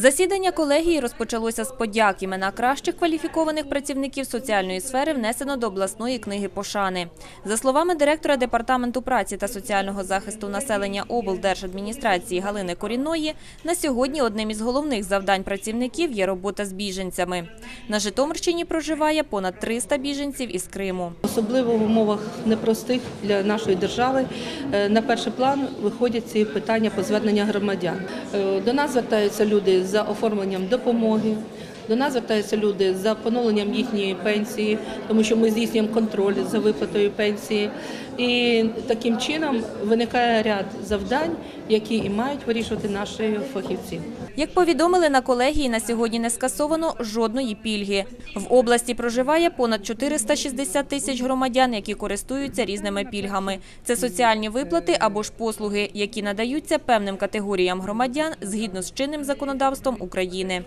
Засідання колегії розпочалося з подяк. Імена кращих кваліфікованих працівників соціальної сфери внесено до обласної книги пошани. За словами директора департаменту праці та соціального захисту населення облдержадміністрації Галини Корінної, на сьогодні одним із головних завдань працівників є робота з біженцями. На Житомирщині проживає понад 300 біженців із Криму. Особливо в умовах непростих для нашої держави е, на перший план виходять ці питання по звернення громадян. Е, До нас звертаються люди за оформленням допомоги. До нас звертаються люди за поновленням їхньої пенсії, тому що ми здійснюємо контроль за виплатою пенсії. І таким чином виникає ряд завдань, які і мають вирішувати наші фахівці. Як повідомили на колегії, на сьогодні не скасовано жодної пільги. В області проживає понад 460 тисяч громадян, які користуються різними пільгами. Це соціальні виплати або ж послуги, які надаються певним категоріям громадян згідно з чинним законодавством України.